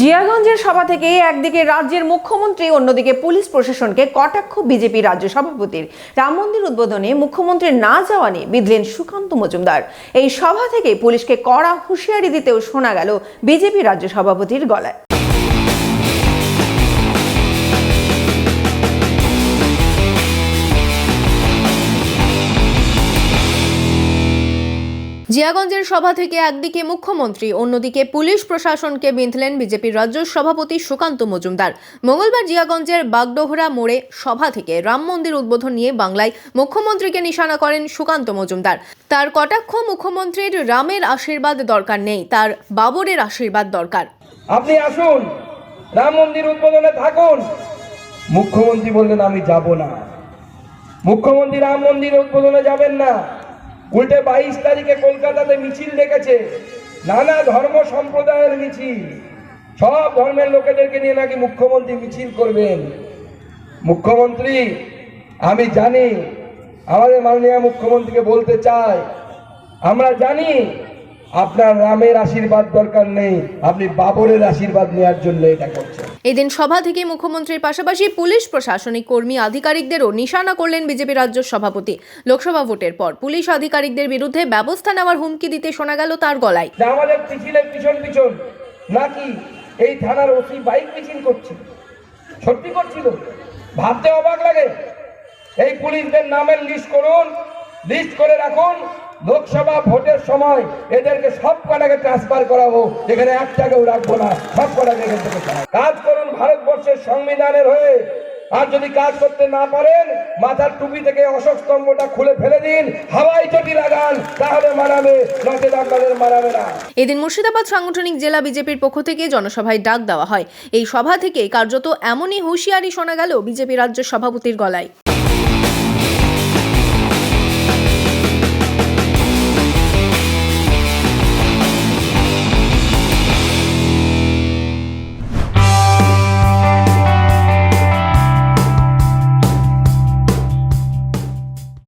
জিয়াগঞ্জের সভা থেকে একদিকে রাজ্যের মুখ্যমন্ত্রী, অন্যদিকে পুলিশ প্রশাসনকে কটাক্ষ বিজেপি রাজ্য সভাপতির। রাম মন্দির উদ্বোধনে মুখ্যমন্ত্রীর না যাওয়া নিয়ে বিধলেন সুকান্ত মজুমদার। এই সভা থেকে পুলিশকে কড়া হুঁশিয়ারি দিতেও শোনা গেল বিজেপি রাজ্য সভাপতির গলায়। জিয়াগঞ্জের সভা থেকে একদিকে মুখ্যমন্ত্রী, অন্যদিকে পুলিশ প্রশাসনকে বিঁধলেন বিজেপির রাজ্য সভাপতি সুকান্ত মজুমদার। মঙ্গলবার জিয়াগঞ্জের বাগডোহরা মোড়ে সভা থেকে রাম মন্দির উদ্বোধন নিয়ে বাংলায় মুখ্যমন্ত্রীকে নিশানা করেন সুকান্ত মজুমদার। তার কটাক্ষ মুখ্যমন্ত্রীর রামের আশীর্বাদ দরকার নেই, তার বাবরের আশীর্বাদ দরকার। আপনি আসুন, রাম মন্দির উদ্বোধনে থাকুন। মুখ্যমন্ত্রী বললেন, আমি যাব না। মুখ্যমন্ত্রী রাম মন্দির উদ্বোধনে যাবেন না। উল্টে বাইশ তারিখে কলকাতাতে মিছিল ডেকেছে। নানা ধর্ম সম্প্রদায়ের মিছিল। সব ধর্মের লোকেদেরকে নিয়ে নাকি মুখ্যমন্ত্রী মিছিল করবেন। মুখ্যমন্ত্রী, আমি জানি, আমাদের মাননীয় মুখ্যমন্ত্রীকে বলতে চাই, আমরা জানি আপনার রামের আশীর্বাদ দরকার নেই, আপনি বাবরের আশীর্বাদ নেওয়ার জন্য এটা করছেন। এদিন সভা থেকে মুখ্যমন্ত্রীর পাশাপাশি পুলিশ, প্রশাসনিক কর্মী, আধিকারিকদেরও নিশানা করলেন বিজেপি রাজ্য সভাপতি। লোকসভা ভোটের পর পুলিশ আধিকারিকদের বিরুদ্ধে ব্যবস্থা নেওয়ার হুমকি দিতে শোনা গেল তার গলায়। আমাদের পিছন পিছন নাকি এই থানার ওসি বাইক মিছিল করছে? সত্যি করছিল? ভাবতে অবাক লাগে। এই পুলিশদের নামের লিস্ট করুন লিস্ট করে রাখুন লোকসভা ভোটের সময় এদেরকে সব কটাকে ট্রান্সফার করাবো। এখানে একটাকেও রাখব না, সব কটাকে এখান থেকে কাজ করুন ভারতবর্ষের সংবিধানের হয়ে। আর যদি কাজ করতে না পারেন, মাথার টুপি থেকে অশোক স্তম্ভটা খুলে ফেলে দিন হাওয়াই চটি লাগান, তাহলে মানাবে নচেত আপনাদের মানাবে না। এদিন মুর্শিদাবাদ সাংগঠনিক জেলা বিজেপির পক্ষ থেকে জনসভায় ডাক দেওয়া হয়। এই সভা থেকে কার্যত এমনই হুঁশিয়ারি শোনা গেল বিজেপি রাজ্য সভাপতির গলায়।